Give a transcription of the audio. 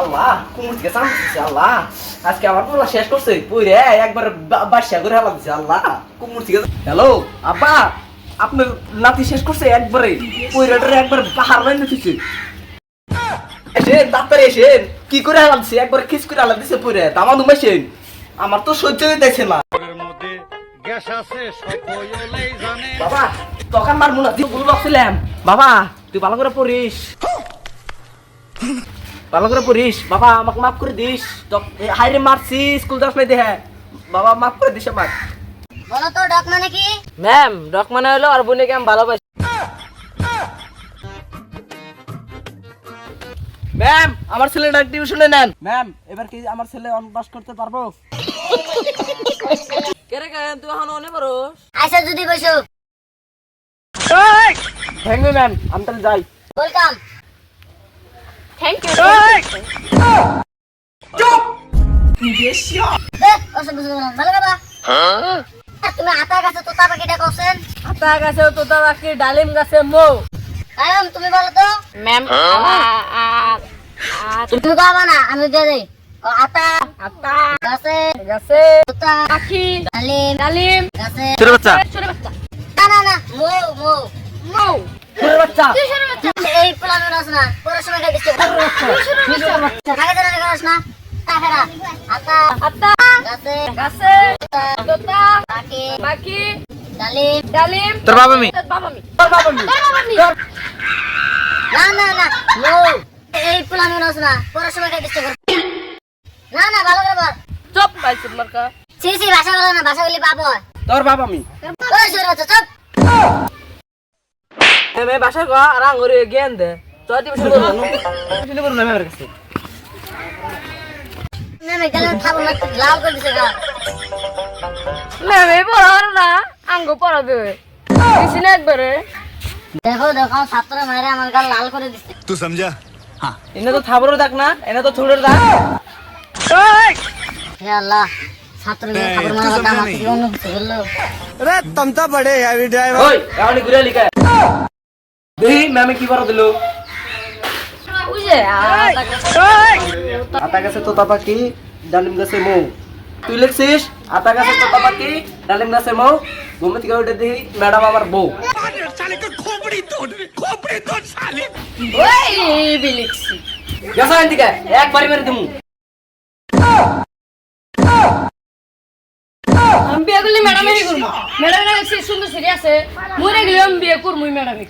আল্লাহ থেকে আল্লাহ। আজকে শেষ করছে। করে আল্লাহ। থেকে হ্যালো আপনার নাতি শেষ করছে একবারে। একবার ডাক্তার কি করে হেলা একবার খিস করে হেলা দিছে পুরে দামা দুমাইছেন আমার তো সহ্য হইতেছে না। বাবা তখন মার না তুই ভুল বাবা, তুই ভালো করে পড়িস। ভালো করে পড়িস। বাবা আমাকে মাফ করে দিস। হাইরে মারছি স্কুল যাস নাই দেখে বাবা মাফ করে দিস আমাকে বলো তো ডক মানে কি? ম্যাম ডক মানে হলো আর বোনকে আমি ভালোবাসি। ম্যাম আমার ছেলেটা টিউশনে নেন। ম্যাম এবার কি আমার ছেলে অন পাস করতে পারব? কেরে কেন? তুই এখন অনেক বড় আইসা যদি বসো। থ্যাংক ইউ ম্যাম আমি তাহলে যাই। ওয়েলকাম থ্যাংক ইউ ওসব বুঝতে পারলাম ভালো বাবা আর তুমি আতা গাছে তোতা পাখিটা কছেন আতা গাছে তোতা পাখি ডালিম গাছে মৌ কায়ম তুমি বলো তো ম্যাম তুমি কবা না আমি দিয়ে দেই আতা আতা গাছে গাছে তোতা পাখি ডালিম ডালিম গাছে ছোট বাচ্চা। ছোট বাচ্চা। না না না মৌ মৌ। মৌ। ছোট বাচ্চা। এই প্লান আছে না পড়াশোনা খাই দিচ্ছে জানা করাস না তাছাড়া আতা। আতা। গাছে। গাছে। তোতা তোতা পাখি পাখি ডালিম। ডালিম। তোর বাবা মি। তোর বাবা মি। তোর বাবা মি। তোর বাবা মি। না না না। মৌ এই প্লান আছে না পড়াশোনা দিচ্ছে না না ভালো করে বল। চুপ পাইছিস মার্কা। সি সি ভাষা বলো না ভাষা বলি পাবো তোর বাবা মি। হচ্ছে চুপ। এমে বাসা গো আর আঙ্গুরে জ্ঞান দে তুই দিবি শুরু করবো শুনে বলুন ম্যামের কাছে নেমে গেলে খাবো না লাল করে দিছে গা ম্যামে পড়ার না আঙ্গ পড়াবে দিছি না একবারে দেখো দেখো ছাত্র মায়েরা আমার গাল লাল করে দিচ্ছে तू समझा এনে তো থাবরও দেখ না এনে তো ছোটের দেখ হে আল্লাহ ছাত্র খাবার মারা দাম আছে কি অন্য কিছু বললো अरे तुम तो बड़े हैवी ड्राइवर ওই এখনই ঘুরে লিখা দেখি ম্যামে কি বড় দিলো আতা গাছে তোতা পাখি ডালিম গাছে মৌ তুই লিখছিস আতা গাছে তোতা পাখি ডালিম গাছে মৌ ঘুমে থেকে উঠে দেখি ম্যাডাম আমার বউ একবারই মেরে দিমু আমি বিয়ে করলে ম্যাডামে করব ম্যাডাম সুন্দর সিরিয়াসে মরে গেলে আমি বিয়ে করব ম্যাডামে